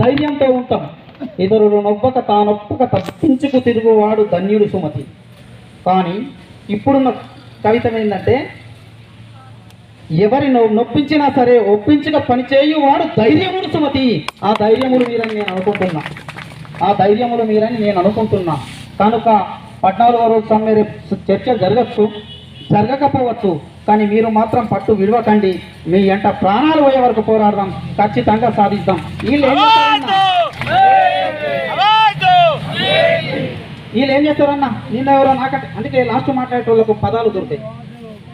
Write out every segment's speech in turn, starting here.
ధైర్యంతో ఉంటాం. ఇతరులు నొవ్వక తానొప్పక తప్పించుకు తిరుగువాడు ధన్యుడు సుమతి. కానీ ఇప్పుడున్న కవిత ఏంటంటే ఎవరి నొప్పించినా సరే ఒప్పించక పని చేయువాడు ధైర్యముడు సుమతి. ఆ ధైర్యములు మీరని నేను అనుకుంటున్నా. ఆ ధైర్యములు మీరని నేను అనుకుంటున్నా. కనుక పద్నాలుగో రోజు సమ్మె చర్చ జరగచ్చు జరగకపోవచ్చు. కానీ మీరు మాత్రం పట్టు విడవకండి. మీ ఎంట ప్రాణాలు పోయే వరకు పోరాడదాం. ఖచ్చితంగా సాధిద్దాం. వీళ్ళు ఏం చేస్తారన్నా? వీళ్ళు ఏం చేస్తారన్నా నిన్న ఎవరో నాకంటే అందుకే లాస్ట్ మాట్లాడేటోళ్ళకు పదాలు దొరుకుతాయి.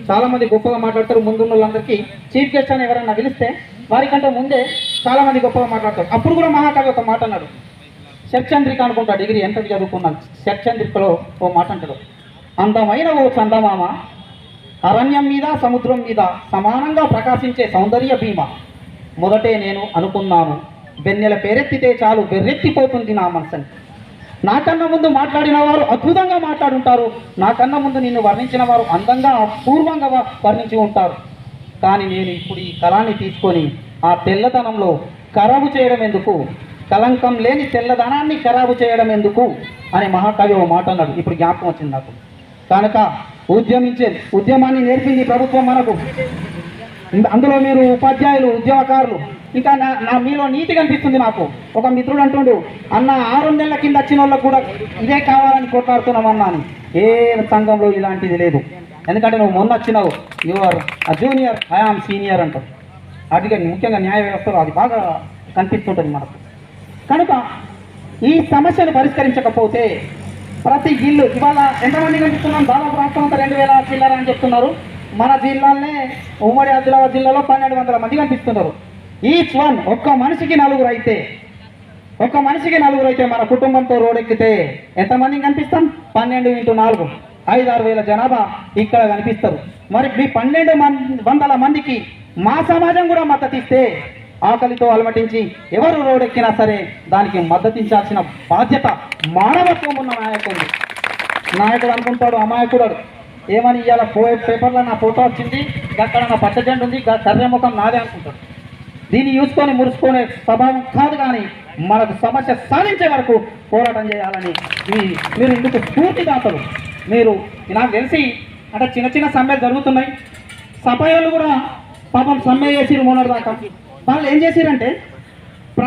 చాలా మంది గొప్పగా మాట్లాడతారు. ముందున్న వాళ్ళందరికీ చీఫ్ గెస్ట్ అని ఎవరైనా పిలిస్తే వారికంటే ముందే చాలా మంది గొప్పగా మాట్లాడతారు. అప్పుడు కూడా మహాకవి ఒక మాట అన్నాడు. చంద్రిక అనుకుంటా డిగ్రీ ఎంత చదువుకున్నాను. చంద్రికలో ఓ మాట అంటాడు. అందమైన ఓ చందమామ అరణ్యం మీద సముద్రం మీద సమానంగా ప్రకాశించే సౌందర్య భీమ. మొదటే నేను అనుకున్నాను వెన్నెల పేరెత్తితే చాలు బెర్రెత్తిపోతుంది నా మనసని. నాకన్నా ముందు మాట్లాడిన వారు అద్భుతంగా మాట్లాడుంటారు. నాకన్నా ముందు నిన్ను వర్ణించిన వారు అందంగా అపూర్వంగా వర్ణించి ఉంటారు. కానీ నేను ఇప్పుడు ఈ కళాన్ని తీసుకొని ఆ తెల్లదనంలో ఖరాబు చేయడం ఎందుకు కలంకం లేని తెల్లదనాన్ని ఖరాబు చేయడం ఎందుకు అని మహాకవి ఓ మాట అన్నాడు. ఇప్పుడు జ్ఞాపకం వచ్చింది నాకు. కనుక ఉద్యమించే ఉద్యమాన్ని నేర్పింది ప్రభుత్వం మనకు. అందులో మీరు ఉపాధ్యాయులు ఉద్యమకారులు. ఇంకా నా నా మీలో నీతి కనిపిస్తుంది నాకు. ఒక మిత్రుడు అంటుండు అన్న ఆరు నెలల కింద వచ్చిన వాళ్ళకు కూడా ఇదే కావాలని కొట్లాడుతున్నామన్నా అని. ఏ సంఘంలో ఇలాంటిది లేదు. ఎందుకంటే నువ్వు మొన్న వచ్చినావు. యువర్ జూనియర్ ఐఆమ్ సీనియర్ అంటావు అటుగా ముఖ్యంగా న్యాయ వ్యవస్థలో అది బాగా కనిపిస్తుంటుంది మనకు. కనుక ఈ సమస్యను పరిష్కరించకపోతే ప్రతి ఇల్లు ఇవాళ ఎంతమంది కనిపిస్తున్నాం? దాదాపు రాష్ట్రం అంతా రెండు వేల చిల్లర అని చెప్తున్నారు. మన జిల్లాలనే ఉమ్మడి ఆదిలాబాద్ జిల్లాలో పన్నెండు వందల మంది కనిపిస్తున్నారు. ఈచ్ వన్ ఒక్క మనిషికి నలుగురు అయితే ఒక్క మనిషికి నలుగురు అయితే మన కుటుంబంతో రోడెక్కితే ఎంతమంది కనిపిస్తాం? పన్నెండు ఇంటూ నాలుగు. ఐదు ఆరు వేల జనాభా ఇక్కడ కనిపిస్తారు. మరి మీ పన్నెండు మంది వందల మందికి మా సమాజం కూడా మద్దతు ఇస్తే ఆకలితో అలమటించి ఎవరు రోడెక్కినా సరే దానికి మద్దతించాల్సిన బాధ్యత మానవత్వం ఉన్న నాయకుడు నాయకుడు అనుకుంటాడు అమాయకుడు ఏమని ఇవాళ పోయే పేపర్లో నా ఫోటో వచ్చింది అక్కడ నా పచ్చజెండు ఉంది గా ముఖం నాదే అనుకుంటాడు. దీన్ని చూసుకొని మురుచుకునే స్వభావం కాదు కానీ మనకు సమస్య సాధించే వరకు పోరాటం చేయాలని మీరు ఇందుకు స్ఫూర్తిదాతలు మీరు నాకు తెలిసి అంటే చిన్న చిన్న సమ్మెలు జరుగుతున్నాయి. సభ్యులు కూడా పాపం సమ్మె చేసి మొన్నటి దాకా. వాళ్ళు ఏం చేశారంటే